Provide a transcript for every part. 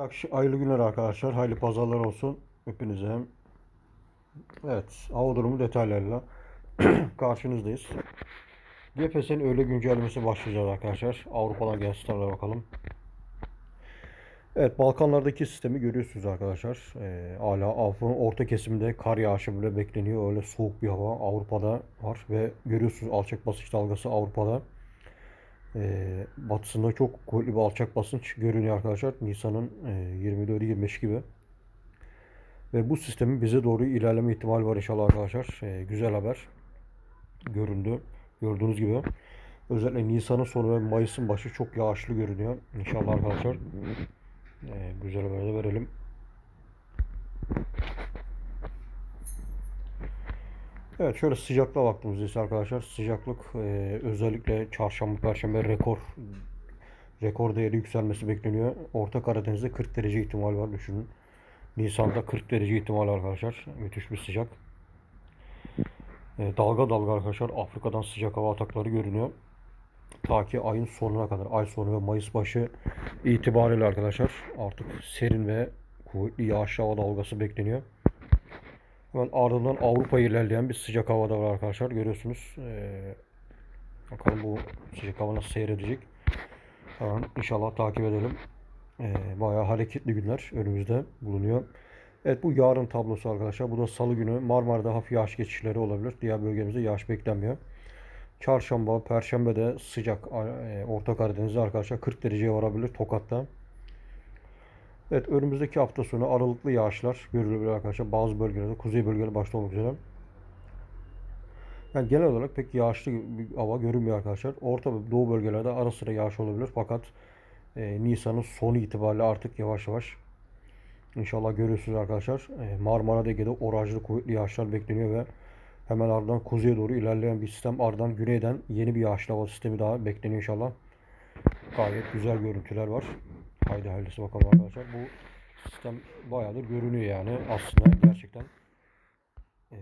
Akş- Hayırlı günler arkadaşlar. Hayırlı pazarlar olsun hepinize. Evet, hava durumu detaylarıyla karşınızdayız. GPS'in öğle güncellemesi başlayacağız arkadaşlar. Avrupa'dan gelen starlara bakalım. Evet, Balkanlardaki sistemi görüyorsunuz arkadaşlar. Ee, hala Avrupa'nın orta kesiminde kar yağışı bile bekleniyor. Öyle soğuk bir hava Avrupa'da var ve görüyorsunuz alçak basınç dalgası Avrupa'da. Ee, batısında çok kuvvetli bir alçak basınç görünüyor arkadaşlar. Nisan'ın e, 24-25 gibi. Ve bu sistemin bize doğru ilerleme ihtimali var inşallah arkadaşlar. Ee, güzel haber göründü. Gördüğünüz gibi. Özellikle Nisan'ın sonu ve Mayıs'ın başı çok yağışlı görünüyor. İnşallah arkadaşlar. Ee, güzel haber de verelim. Evet şöyle sıcaklığa baktığımızda ise arkadaşlar sıcaklık e, özellikle çarşamba perşembe rekor rekor değeri yükselmesi bekleniyor. Orta Karadeniz'de 40 derece ihtimal var düşünün. Nisan'da 40 derece ihtimal arkadaşlar. Müthiş bir sıcak. E, dalga dalga arkadaşlar Afrika'dan sıcak hava atakları görünüyor. Ta ki ayın sonuna kadar, ay sonu ve Mayıs başı itibariyle arkadaşlar artık serin ve kuvvetli yağışlı hava dalgası bekleniyor. Hemen ardından Avrupa'ya ilerleyen bir sıcak hava da var arkadaşlar. Görüyorsunuz. Ee, bakalım bu sıcak hava nasıl seyredecek. Hemen inşallah takip edelim. Ee, bayağı hareketli günler önümüzde bulunuyor. Evet bu yarın tablosu arkadaşlar. Bu da salı günü Marmara'da hafif yağış geçişleri olabilir. Diğer bölgemizde yağış beklenmiyor. Çarşamba, Perşembe de sıcak. e, Orta Karadeniz'de arkadaşlar 40 dereceye varabilir Tokat'ta. Evet önümüzdeki hafta sonu aralıklı yağışlar görülebilir arkadaşlar. Bazı bölgelerde, kuzey bölgeleri başta olmak üzere. Yani genel olarak pek yağışlı bir hava görünmüyor arkadaşlar. Orta ve doğu bölgelerde ara sıra yağış olabilir. Fakat e, Nisan'ın sonu itibariyle artık yavaş yavaş inşallah görüyorsunuz arkadaşlar. E, Marmara Ege'de orajlı kuvvetli yağışlar bekleniyor ve hemen ardından kuzeye doğru ilerleyen bir sistem ardından güneyden yeni bir yağışlı hava sistemi daha bekleniyor inşallah. Gayet güzel görüntüler var. Haydi hayırlısı bakalım arkadaşlar. Bu sistem bayağıdır görünüyor yani. Aslında gerçekten eee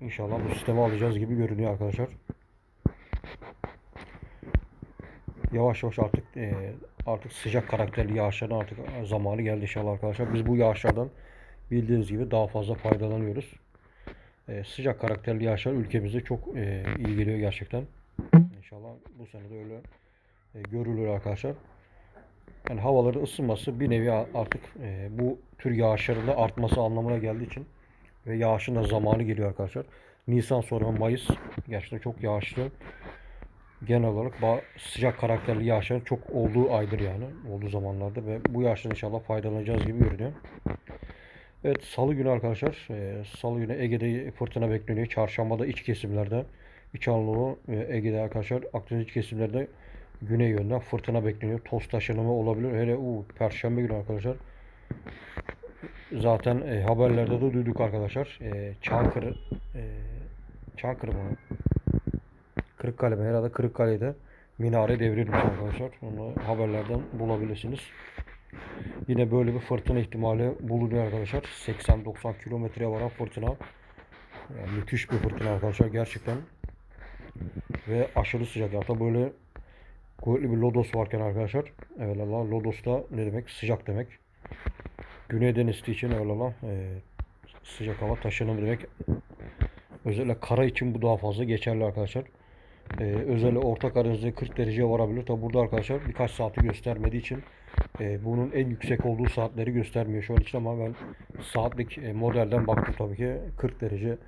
inşallah bu sistemi alacağız gibi görünüyor arkadaşlar. Yavaş yavaş artık eee, artık sıcak karakterli yağışların artık zamanı geldi inşallah arkadaşlar. Biz bu yağışlardan bildiğiniz gibi daha fazla faydalanıyoruz. Eee, sıcak karakterli yağışlar ülkemizde çok eee, iyi geliyor gerçekten. İnşallah bu sene de öyle eee, görülür arkadaşlar. Yani havaların ısınması bir nevi artık e, bu tür yağışların da artması anlamına geldiği için ve yağışın da zamanı geliyor arkadaşlar. Nisan sonra Mayıs gerçekten çok yağışlı. Genel olarak sıcak karakterli yağışların çok olduğu aydır yani. Olduğu zamanlarda ve bu yağıştan inşallah faydalanacağız gibi görünüyor. Evet salı günü arkadaşlar. e, salı günü Ege'de fırtına bekleniyor. Çarşambada iç kesimlerde İç Anadolu ve Ege'de arkadaşlar Akdeniz iç kesimlerde güney yönden fırtına bekleniyor. Toz taşınımı olabilir. Hele u Perşembe günü arkadaşlar. Zaten e, haberlerde de duyduk arkadaşlar. E, Çankırı e, Çankırı mı? Kırıkkale mi? Herhalde Kırıkkale'de minare devrilmiş arkadaşlar. Onu haberlerden bulabilirsiniz. Yine böyle bir fırtına ihtimali bulunuyor arkadaşlar. 80-90 kilometreye varan fırtına. Yani müthiş bir fırtına arkadaşlar gerçekten. Ve aşırı sıcak. Hatta böyle kuvvetli bir lodos varken arkadaşlar. Evvelallah lodos da ne demek? Sıcak demek. Güneyden estiği için evvelallah e, sıcak hava taşınımı demek. Özellikle kara için bu daha fazla geçerli arkadaşlar. E, özellikle Orta Karadeniz'de 40 dereceye varabilir. Tabi burada arkadaşlar birkaç saati göstermediği için e, bunun en yüksek olduğu saatleri göstermiyor şu an için ama ben saatlik e, modelden baktım tabii ki 40 derece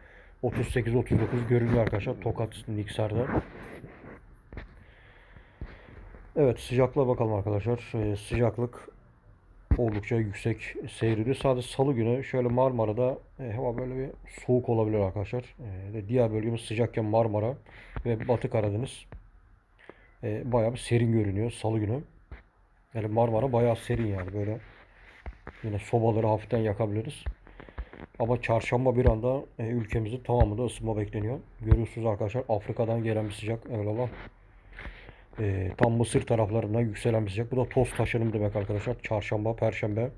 38-39 görünüyor arkadaşlar Tokat Niksar'da. Evet sıcaklığa bakalım arkadaşlar. Ee, sıcaklık oldukça yüksek seyrediyor. Sadece salı günü şöyle Marmara'da e, hava böyle bir soğuk olabilir arkadaşlar. E, diğer bölgemiz sıcakken Marmara ve Batı Karadeniz e, bayağı bir serin görünüyor salı günü. Yani Marmara bayağı serin yani böyle yine sobaları hafiften yakabiliriz. Ama çarşamba bir anda e, ülkemizin tamamında ısınma bekleniyor. Görüyorsunuz arkadaşlar Afrika'dan gelen bir sıcak. Eyvallah. E, tam Mısır taraflarından yükselen bir sıcak. Bu da toz taşınım demek arkadaşlar. Çarşamba, Perşembe.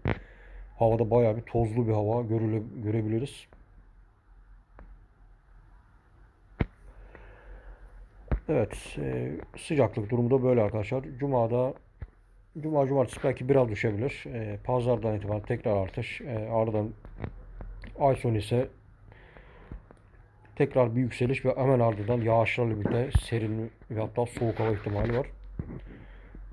Havada bayağı bir tozlu bir hava görüle, görebiliriz. Evet, e, sıcaklık durumu da böyle arkadaşlar. Cuma'da Cuma cumartesi belki biraz düşebilir. E, pazardan itibaren tekrar artış. E, ardından ay sonu ise tekrar bir yükseliş ve hemen ardından yağışlarla birlikte serin ve hatta soğuk hava ihtimali var.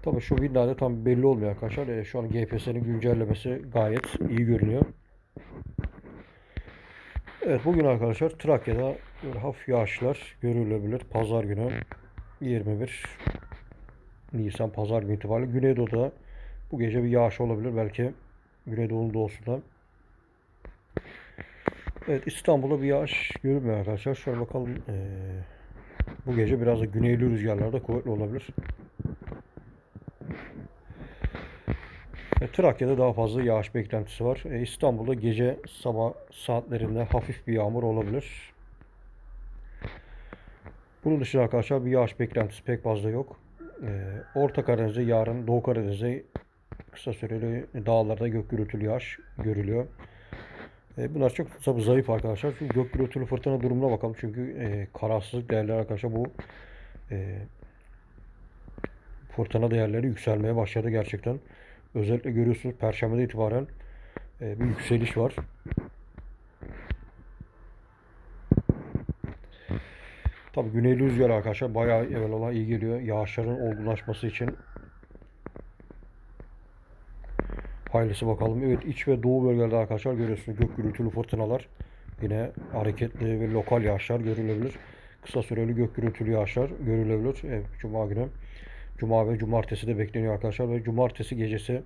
Tabii şu günlerde tam belli olmuyor arkadaşlar. E, şu an GPS'nin güncellemesi gayet iyi görünüyor. Evet bugün arkadaşlar Trakya'da böyle hafif yağışlar görülebilir. Pazar günü 21 Nisan pazar günü itibariyle Güneydoğu'da bu gece bir yağış olabilir. Belki Güneydoğu'nun doğusunda. Evet İstanbul'da bir yağış görünmüyor arkadaşlar. Şöyle bakalım. Ee, bu gece biraz da güneyli rüzgarlar da kuvvetli olabilir. E, Trakya'da daha fazla yağış beklentisi var. E, İstanbul'da gece sabah saatlerinde hafif bir yağmur olabilir. Bunun dışında arkadaşlar bir yağış beklentisi pek fazla yok. E, Orta Karadeniz'de yarın Doğu Karadeniz'de kısa süreli dağlarda gök gürültülü yağış görülüyor. E, bunlar çok tabii zayıf arkadaşlar. Çünkü gök gürültülü fırtına durumuna bakalım. Çünkü e, kararsızlık değerleri arkadaşlar bu e, fırtına değerleri yükselmeye başladı gerçekten. Özellikle görüyorsunuz Perşembe'de itibaren e, bir yükseliş var. Tabii güneyli rüzgar arkadaşlar bayağı evvelallah iyi geliyor. Yağışların olgunlaşması için. Hayırlısı bakalım. Evet iç ve doğu bölgelerde arkadaşlar görüyorsunuz gök gürültülü fırtınalar. Yine hareketli ve lokal yağışlar görülebilir. Kısa süreli gök gürültülü yağışlar görülebilir. Evet, Cuma günü. Cuma ve cumartesi de bekleniyor arkadaşlar. Ve cumartesi gecesi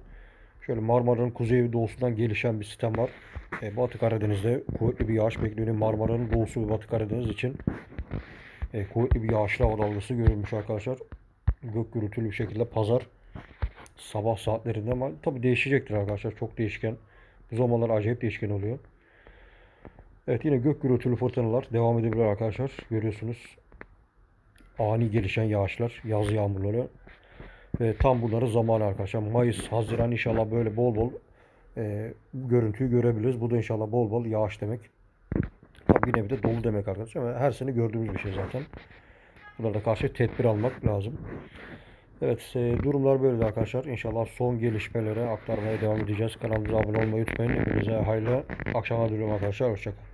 şöyle Marmara'nın kuzey ve doğusundan gelişen bir sistem var. E, Batı Karadeniz'de kuvvetli bir yağış bekleniyor. Marmara'nın doğusu ve Batı Karadeniz için e, kuvvetli bir yağışlı hava dalgası görülmüş arkadaşlar. Gök gürültülü bir şekilde pazar sabah saatlerinde ama tabi değişecektir arkadaşlar. Çok değişken. Bu zamanlar acayip değişken oluyor. Evet yine gök gürültülü fırtınalar devam edebilir arkadaşlar. Görüyorsunuz. Ani gelişen yağışlar, yaz yağmurları. Ve tam bunları zamanı arkadaşlar. Mayıs, Haziran inşallah böyle bol bol e, görüntüyü görebiliriz. Bu da inşallah bol bol yağış demek. Tabii bir de dolu demek arkadaşlar. Her sene gördüğümüz bir şey zaten. Bunlara karşı tedbir almak lazım. Evet e, durumlar böyle arkadaşlar. İnşallah son gelişmeleri aktarmaya devam edeceğiz. Kanalımıza abone olmayı unutmayın. Hepinize hayırlı akşamlar diliyorum arkadaşlar. Hoşçakalın.